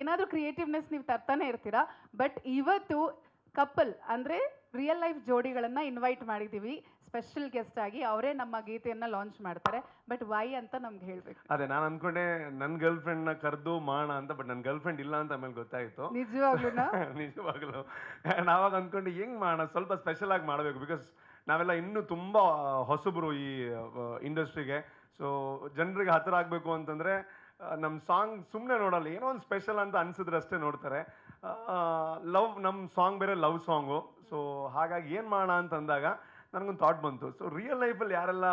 ಏನಾದರೂ ಕ್ರಿಯೇಟಿವ್ನೆಸ್ ನೀವು ತರ್ತಾನೆ ಇರ್ತೀರಾ. ಬಟ್ ಇವತ್ತು ಕಪಲ್ ಅಂದರೆ ರಿಯಲ್ ಲೈಫ್ ಜೋಡಿಗಳನ್ನು ಇನ್ವೈಟ್ ಮಾಡಿದ್ದೀವಿ ಸ್ಪೆಷಲ್ ಗೆಸ್ಟ್ ಆಗಿ ಅವರೇ ನಮ್ಮ ಗೀತೆಯನ್ನು ಲಾಂಚ್ ಮಾಡ್ತಾರೆ. ಬಟ್ ವೈ ಅಂತ ನಮ್ಗೆ ಹೇಳಬೇಕು. ಅದೇ ನಾನು ಅನ್ಕೊಂಡೆ ನನ್ನ ಗರ್ಲ್ ಫ್ರೆಂಡ್ನ ಕರೆದು ಮಾಡೋಣ ಅಂತ ಬಟ್ ನನ್ನ ಗರ್ಲ್ ಫ್ರೆಂಡ್ ಇಲ್ಲ ಅಂತ ಆಮೇಲೆ ಗೊತ್ತಾಯಿತು. ನಿಜವಾಗ್ಲೂ ನಿಜವಾಗ್ಲು. ನಾವಾಗ ಅಂದ್ಕೊಂಡು ಹೆಂಗ್ ಮಾಡೋಣ ಸ್ವಲ್ಪ ಸ್ಪೆಷಲ್ ಆಗಿ ಮಾಡಬೇಕು ಬಿಕಾಸ್ ನಾವೆಲ್ಲ ಇನ್ನೂ ತುಂಬ ಹೊಸಬರು ಈ ಇಂಡಸ್ಟ್ರಿಗೆ ಸೊ ಜನರಿಗೆ ಹತ್ತಿರ ಆಗಬೇಕು ಅಂತಂದರೆ ನಮ್ಮ ಸಾಂಗ್ ಸುಮ್ಮನೆ ನೋಡಲ್ಲ, ಏನೋ ಒಂದು ಸ್ಪೆಷಲ್ ಅಂತ ಅನ್ಸಿದ್ರೆ ಅಷ್ಟೇ ನೋಡ್ತಾರೆ. ಲವ್ ನಮ್ಮ ಸಾಂಗ್ ಬೇರೆ ಲವ್ ಸಾಂಗು. ಸೊ ಹಾಗಾಗಿ ಏನು ಮಾಡೋಣ ಅಂತ ಅಂದಾಗ ನನಗೊಂದು ಥಾಟ್ ಬಂತು. ಸೊ ರಿಯಲ್ ಲೈಫಲ್ಲಿ ಯಾರೆಲ್ಲ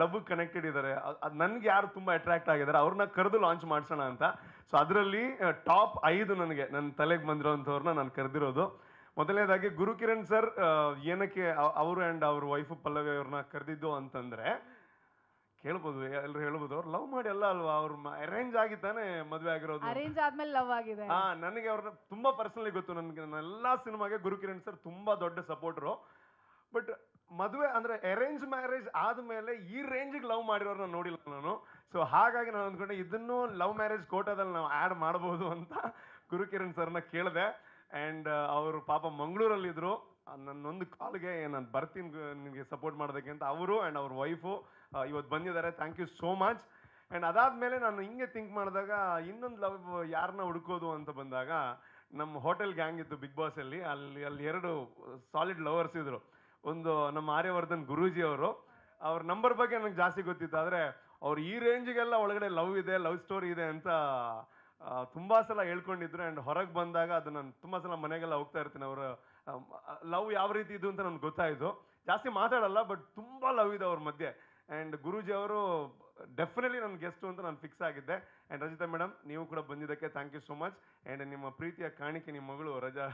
ಲವ್ ಕನೆಕ್ಟೆಡ್ ಇದ್ದಾರೆ ಅದು ನನಗೆ ಯಾರು ತುಂಬ ಅಟ್ರಾಕ್ಟ್ ಆಗಿದ್ದಾರೆ ಅವ್ರನ್ನ ಕರೆದು ಲಾಂಚ್ ಮಾಡಿಸೋಣ ಅಂತ. ಸೊ ಅದರಲ್ಲಿ ಟಾಪ್ ಐದು ನನಗೆ ನನ್ನ ತಲೆಗೆ ಬಂದಿರೋವಂಥವ್ರನ್ನ ನಾನು ಕರೆದಿರೋದು. ಮೊದಲನೇದಾಗಿ ಗುರುಕಿರಣ್ ಸರ್ ಏನಕ್ಕೆ ಅವರು ಆ್ಯಂಡ್ ಅವ್ರ ವೈಫು ಪಲ್ಲವಿ ಅವ್ರನ್ನ ಕರೆದಿದ್ದು ಅಂತಂದರೆ, ಕೇಳ್ಬೋದು ಎಲ್ಲರೂ ಹೇಳ್ಬೋದು. ಲವ್ ಮಾಡಿ ಅಲ್ಲ ಅಲ್ವಾ? ಅವ್ರ ಅರೇಂಜ್ ಆಗಿ ತಾನೆ ಮದುವೆ ಆಗಿರೋದು. ಅರೇಂಜ್ ಆದ್ಮೇಲೆ ಲವ್ ಆಗಿದೆ. ಹಾ ನನಗೆ ಅವ್ರನ್ನ ತುಂಬಾ ಪರ್ಸನಲಿ ಗೊತ್ತು. ನನಗೆ ನನ್ನ ಎಲ್ಲಾ ಸಿನಿಮಾಗೆ ಗುರುಕಿರಣ್ ಸರ್ ತುಂಬಾ ದೊಡ್ಡ ಸಪೋರ್ಟ್ರು ಬಟ್ ಮದುವೆ ಅಂದ್ರೆ ಅರೇಂಜ್ ಮ್ಯಾರೇಜ್ ಆದ್ಮೇಲೆ ಈ ರೇಂಜಿಗೆ ಲವ್ ಮಾಡಿರೋರ್ನ ನೋಡಿಲ್ಲ ನಾನು. ಸೊ ಹಾಗಾಗಿ ನಾನು ಅಂದ್ಕೊಂಡೆ ಇದನ್ನು ಲವ್ ಮ್ಯಾರೇಜ್ ಕೋಟಾದಲ್ಲಿ ನಾವು ಆ್ಯಡ್ ಮಾಡ್ಬೋದು ಅಂತ ಗುರುಕಿರಣ್ ಸರ್ನ ಕೇಳಿದೆ. ಆ್ಯಂಡ್ ಅವರು ಪಾಪ ಮಂಗಳೂರಲ್ಲಿದ್ದರು ನನ್ನೊಂದು ಕಾಲ್ಗೆ ನಾನು ಬರ್ತೀನಿ ನಿಮಗೆ ಸಪೋರ್ಟ್ ಮಾಡೋದಕ್ಕೆ ಅಂತ ಅವರು ಆ್ಯಂಡ್ ಅವ್ರ ವೈಫು ಇವತ್ತು ಬಂದಿದ್ದಾರೆ. Thank you so much and ಅದಾದಮೇಲೆ ನಾನು ಹಿಂಗೆ ಥಿಂಕ್ ಮಾಡಿದಾಗ ಇನ್ನೊಂದು ಲವ್ ಯಾರನ್ನ ಹುಡುಕೋದು ಅಂತ ಬಂದಾಗ ನಮ್ಮ ಹೋಟೆಲ್ ಗ್ಯಾಂಗ್ ಇತ್ತು ಬಿಗ್ ಬಾಸಲ್ಲಿ ಅಲ್ಲಿ. ಅಲ್ಲಿ ಎರಡು ಸಾಲಿಡ್ ಲವರ್ಸ್ ಇದ್ದರು ಒಂದು ನಮ್ಮ ಆರ್ಯವರ್ಧನ್ ಗುರೂಜಿ ಅವರು. ಅವ್ರ ನಂಬರ್ ಬಗ್ಗೆ ನನಗೆ ಜಾಸ್ತಿ ಗೊತ್ತಿತ್ತು. ಆದರೆ ಅವ್ರು ಈ ರೇಂಜಿಗೆಲ್ಲ ಒಳಗಡೆ ಲವ್ ಇದೆ ಲವ್ ಸ್ಟೋರಿ ಇದೆ ಅಂತ ತುಂಬ ಸಲ ಹೇಳ್ಕೊಂಡಿದ್ರು. ಆ್ಯಂಡ್ ಹೊರಗೆ ಬಂದಾಗ ಅದು ನಾನು ತುಂಬ ಸಲ ಮನೆಗೆಲ್ಲ ಹೋಗ್ತಾ ಇರ್ತೀನಿ. ಅವರ ಲವ್ ಯಾವ ರೀತಿ ಇದು ಅಂತ ನನಗೆ ಗೊತ್ತಾಯಿತು. ಜಾಸ್ತಿ ಮಾತಾಡಲ್ಲ ಬಟ್ ತುಂಬ ಲವ್ ಇದೆ ಅವ್ರ ಮಧ್ಯೆ. ಆ್ಯಂಡ್ ಗುರೂಜಿ ಅವರು ಡೆಫಿನೆಟ್ಲಿ ನನ್ನ ಗೆಸ್ಟು ಅಂತ ನಾನು ಫಿಕ್ಸ್ ಆಗಿದ್ದೆ. ಆ್ಯಂಡ್ ರಜಿತಾ ಮೇಡಮ್ ನೀವು ಕೂಡ ಬಂದಿದ್ದಕ್ಕೆ thank you so much and ನಿಮ್ಮ ಪ್ರೀತಿಯ ಕಾಣಿಕೆ ನಿಮ್ಮ ಮಗಳು ರಜಾ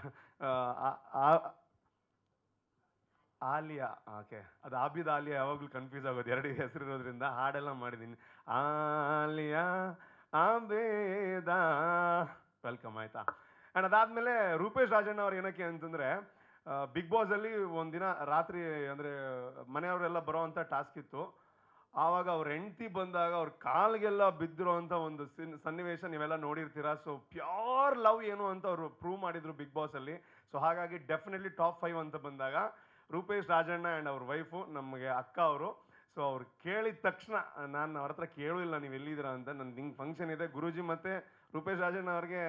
ಆಲಿಯಾ ಓಕೆ ಅದು ಆಬಿದ ಆಲಿಯಾ ಯಾವಾಗಲೂ ಕನ್ಫ್ಯೂಸ್ ಆಗೋದು. ಎರಡು ಹೆಸರಿರೋದ್ರಿಂದ ಹಾಡೆಲ್ಲ ಮಾಡಿದ್ದೀನಿ ಆಲಿಯಾ, ಆಬೇದ. ವೆಲ್ಕಮ್ ಆಯ್ತಾ? ಆ್ಯಂಡ್ ಅದಾದಮೇಲೆ ರೂಪೇಶ್ ರಾಜಣ್ಣ ಅವ್ರು ಏನಕ್ಕೆ ಅಂತಂದರೆ ಬಿಗ್ ಬಾಸಲ್ಲಿ ಒಂದಿನ ರಾತ್ರಿ ಅಂದರೆ ಮನೆಯವರೆಲ್ಲ ಬರೋವಂಥ ಟಾಸ್ಕ್ ಇತ್ತು. ಆವಾಗ ಅವ್ರ ಹೆಂಡತಿ ಬಂದಾಗ ಅವ್ರ ಕಾಲ್ಗೆಲ್ಲ ಅಂತ ಒಂದು ಸಿನ್, ಸನ್ನಿವೇಶ ನೀವೆಲ್ಲ ನೋಡಿರ್ತೀರಾ. ಸೊ ಪ್ಯೂರ್ ಲವ್ ಏನು ಅಂತ ಅವರು ಪ್ರೂವ್ ಮಾಡಿದ್ರು ಬಿಗ್ ಬಾಸಲ್ಲಿ ಸೊ ಹಾಗಾಗಿ ಡೆಫಿನೆಟ್ಲಿ ಟಾಪ್ ಫೈವ್ ಅಂತ ಬಂದಾಗ ರೂಪೇಶ್ ರಾಜಣ್ಣ ಆ್ಯಂಡ್ ಅವ್ರ ವೈಫು ನಮಗೆ ಅಕ್ಕ ಅವರು. ಸೊ ಅವ್ರು ಕೇಳಿದ ತಕ್ಷಣ, ನಾನು ಅವ್ರ ಹತ್ರ ಕೇಳೂ ಇಲ್ಲ ನೀವು ಎಲ್ಲಿದ್ದೀರಾ ಅಂತ. ನನ್ನ ಹಿಂಗೆ ಫಂಕ್ಷನ್ ಇದೆ. ಗುರೂಜಿ ಮತ್ತು ರೂಪೇಶ್ ರಾಜಣ್ಣ ಅವ್ರಿಗೆ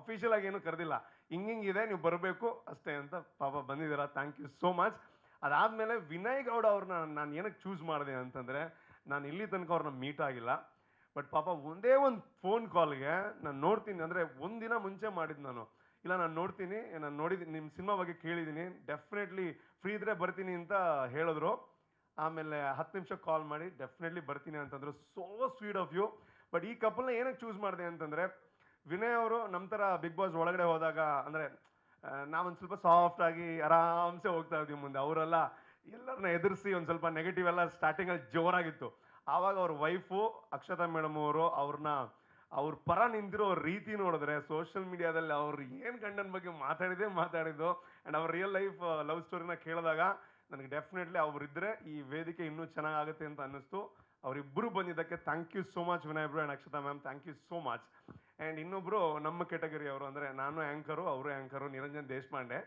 ಅಫಿಷಿಯಲ್ ಆಗಿ ಏನು ಕರೆದಿಲ್ಲ. ಹಿಂಗೆ ಇದೆ, ನೀವು ಬರಬೇಕು. ಅಷ್ಟೇ ಅಂತ ಪಾಪ ಬಂದಿದ್ದೀರಾ. ಥ್ಯಾಂಕ್ ಯು ಸೋ ಮಚ್ ಅದಾದಮೇಲೆ ವಿನಯ್ ಗೌಡ ಅವ್ರನ್ನ ನಾನು ಏನಕ್ಕೆ ಚೂಸ್ ಮಾಡಿದೆ ಅಂತಂದರೆ ನಾನು ಇಲ್ಲಿ ತನಕ ಅವ್ರನ್ನ ಮೀಟ್ ಆಗಿಲ್ಲ. ಬಟ್ ಪಾಪ ಒಂದೇ ಒಂದು ಫೋನ್ ಕಾಲ್ಗೆ ನಾನು ನೋಡ್ತೀನಿ, ಅಂದರೆ ಒಂದಿನ ಮುಂಚೆ ಮಾಡಿದ್ದು ನಾನು. ಇಲ್ಲ, ನಾನು ನೋಡ್ತೀನಿ, ನಾನು ನೋಡಿದ್ದೀನಿ ನಿಮ್ಮ ಸಿನಿಮಾ ಬಗ್ಗೆ ಕೇಳಿದ್ದೀನಿ ಡೆಫಿನೆಟ್ಲಿ ಫ್ರೀ ಇದ್ರೆ ಬರ್ತೀನಿ ಅಂತ ಹೇಳಿದ್ರು. ಆಮೇಲೆ ಹತ್ತು ನಿಮಿಷ ಕಾಲ್ ಮಾಡಿ ಡೆಫಿನೆಟ್ಲಿ ಬರ್ತೀನಿ ಅಂತಂದರು. So sweet of you but ಈ ಕಪಲ್ನ ಏನಕ್ಕೆ ಚೂಸ್ ಮಾಡಿದೆ ಅಂತಂದರೆ, ವಿನಯ್ ಅವರು ನಮ್ಮ ಥರ ಬಿಗ್ ಬಾಸ್ ಒಳಗಡೆ ಹೋದಾಗ, ಅಂದರೆ ನಾವೊಂದು ಸ್ವಲ್ಪ ಸಾಫ್ಟಾಗಿ ಆರಾಮ್ಸೆ ಹೋಗ್ತಾ ಇದ್ದೀವಿ ಮುಂದೆ. ಅವರೆಲ್ಲ ಎಲ್ಲರನ್ನ ಎದುರಿಸಿ ಒಂದು ಸ್ವಲ್ಪ ನೆಗೆಟಿವ್ ಎಲ್ಲ ಸ್ಟಾರ್ಟಿಂಗಲ್ಲಿ ಜೋರಾಗಿತ್ತು. ಆವಾಗ ಅವ್ರ ವೈಫು ಅಕ್ಷತಾ ಮೇಡಮ್ ಅವರು ಅವ್ರನ್ನ ಅವ್ರ ಪರ ನಿಂತಿರೋ ರೀತಿ ನೋಡಿದ್ರೆ ಸೋಷಿಯಲ್ ಮೀಡಿಯಾದಲ್ಲಿ ಅವ್ರು ಏನು ಗಂಡನ ಬಗ್ಗೆ ಮಾತಾಡಿದೆ ಮಾತಾಡಿದ್ದು ಆ್ಯಂಡ್ ಅವ್ರ ರಿಯಲ್ ಲೈಫ್ ಲವ್ ಸ್ಟೋರಿನ ಕೇಳಿದಾಗ ನನಗೆ ಡೆಫಿನೆಟ್ಲಿ ಅವರಿದ್ದರೆ ಈ ವೇದಿಕೆ ಇನ್ನೂ ಚೆನ್ನಾಗುತ್ತೆ ಅಂತ ಅನ್ನಿಸ್ತು. ಅವರಿಬ್ಬರು ಬಂದಿದ್ದಕ್ಕೆ thank you so much Vinay bro and Akshata ma'am thank you so much and ಇನ್ನೊಬ್ಬರು ನಮ್ಮ ಕೆಟಗರಿ ಅವರು ಅಂದರೆ ನಾನು ಆ್ಯಂಕರು ಅವರು ಆ್ಯಂಕರು ನಿರಂಜನ್ ದೇಶಪಾಂಡೆ.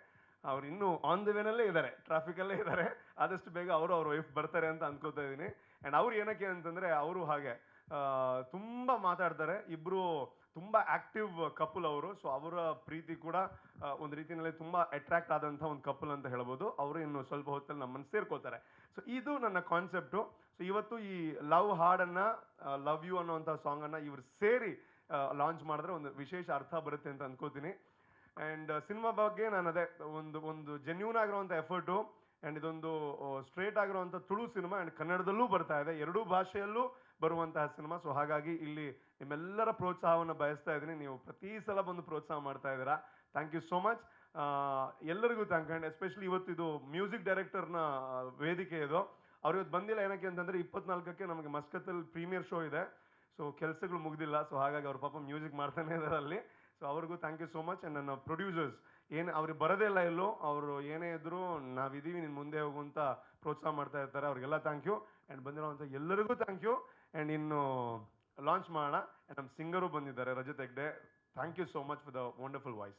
ಅವ್ರು ಇನ್ನೂ ಆನ್ ದ ವೇನಲ್ಲೇ ಇದ್ದಾರೆ ಟ್ರಾಫಿಕಲ್ಲೇ ಇದ್ದಾರೆ ಆದಷ್ಟು ಬೇಗ ಅವರು ಅವ್ರ ವೈಫ್ ಬರ್ತಾರೆ ಅಂತ ಅಂದ್ಕೋತಾ ಇದ್ದೀನಿ. ಆ್ಯಂಡ್ ಅವ್ರು ಏನಕ್ಕೆ ಅಂತಂದರೆ ಅವರು ಹಾಗೆ ತುಂಬ ಮಾತಾಡ್ತಾರೆ. ಇಬ್ಬರು ತುಂಬ ಆ್ಯಕ್ಟಿವ್ ಕಪಲ್ ಅವರು. ಸೊ ಅವರ ಪ್ರೀತಿ ಕೂಡ ಒಂದು ರೀತಿಯಲ್ಲಿ ತುಂಬ ಅಟ್ರಾಕ್ಟ್ ಆದಂಥ ಒಂದು ಕಪಲ್ ಅಂತ ಹೇಳ್ಬೋದು. ಅವರು ಇನ್ನು ಸ್ವಲ್ಪ ಹೊತ್ತಲ್ಲಿ ನಮ್ಮನ್ನು ಸೇರ್ಕೋತಾರೆ. ಸೊ ಇದು ನನ್ನ ಕಾನ್ಸೆಪ್ಟು ಸೊ ಇವತ್ತು ಈ ಲವ್ ಹಾಡನ್ನು ಲವ್ ಯು ಅನ್ನೋವಂಥ ಸಾಂಗನ್ನು ಇವರು ಸೇರಿ ಲಾಂಚ್ ಮಾಡಿದ್ರೆ ಒಂದು ವಿಶೇಷ ಅರ್ಥ ಬರುತ್ತೆ ಅಂತ ಅನ್ಕೋತೀನಿ. ಆ್ಯಂಡ್ ಸಿನಿಮಾ ಬಗ್ಗೆ ನಾನು ಅದೇ ಒಂದು ಒಂದು ಜೆನ್ಯೂನ್ ಆಗಿರುವಂಥ ಎಫರ್ಟು ಆ್ಯಂಡ್ ಇದೊಂದು ಸ್ಟ್ರೇಟ್ ಆಗಿರುವಂಥ ತುಳು ಸಿನಿಮಾ ಆ್ಯಂಡ್ ಕನ್ನಡದಲ್ಲೂ ಬರ್ತಾ ಇದೆ. ಎರಡೂ ಭಾಷೆಯಲ್ಲೂ ಬರುವಂತಹ ಸಿನಿಮಾ ಸೊ ಹಾಗಾಗಿ ಇಲ್ಲಿ ನಿಮ್ಮೆಲ್ಲರ ಪ್ರೋತ್ಸಾಹವನ್ನು ಬಯಸ್ತಾ ಇದ್ದೀನಿ. ನೀವು ಪ್ರತಿ ಸಲ ಬಂದು ಪ್ರೋತ್ಸಾಹ ಮಾಡ್ತಾ ಇದ್ದೀರಾ. ಥ್ಯಾಂಕ್ ಯು ಸೋ ಮಚ್ ಎಲ್ಲರಿಗೂ ಥ್ಯಾಂಕ್ ಆ್ಯಂಡ್ ಎಸ್ಪೆಷಲಿ ಇವತ್ತು ಇದು ಮ್ಯೂಸಿಕ್ ಡೈರೆಕ್ಟರ್ನ ವೇದಿಕೆ ಇದು. ಅವ್ರು ಇವತ್ತು ಬಂದಿಲ್ಲ. ಏನಕ್ಕೆ ಅಂತಂದರೆ ಇಪ್ಪತ್ನಾಲ್ಕಕ್ಕೆ ನಮಗೆ ಮಸ್ಕತ್ತಲ್ಲಿ ಪ್ರೀಮಿಯರ್ ಶೋ ಇದೆ. ಸೊ ಕೆಲಸಗಳು ಮುಗ್ದಿಲ್ಲ. ಸೊ ಹಾಗಾಗಿ ಅವ್ರ ಪಾಪ ಮ್ಯೂಸಿಕ್ ಮಾಡ್ತಾನೆ ಇದ್ದಾರೆ ಅಲ್ಲಿ. ಸೊ ಅವ್ರಿಗೂ thank you so much and ನನ್ನ ಪ್ರೊಡ್ಯೂಸರ್ಸ್ ಏನು ಅವ್ರಿಗೆ ಬರೋದೇ ಇಲ್ಲ ಎಲ್ಲೋ, ಅವರು ಏನೇ ಇದ್ದರೂ ನಾವಿದ್ದೀವಿ ನಿನ್ನ ಮುಂದೆ ಹೋಗು ಅಂತ ಪ್ರೋತ್ಸಾಹ ಮಾಡ್ತಾ ಇರ್ತಾರೆ. ಅವ್ರಿಗೆಲ್ಲ ಥ್ಯಾಂಕ್ ಯು ಆ್ಯಂಡ್ ಬಂದಿರೋವಂಥ ಎಲ್ಲರಿಗೂ ಥ್ಯಾಂಕ್ ಯು ಆ್ಯಂಡ್ ಇನ್ನು ಲಾಂಚ್ ಮಾಡೋಣ. ನಮ್ಮ ಸಿಂಗರು ಬಂದಿದ್ದಾರೆ, Rajat Hegde. Thank you so much for the wonderful voice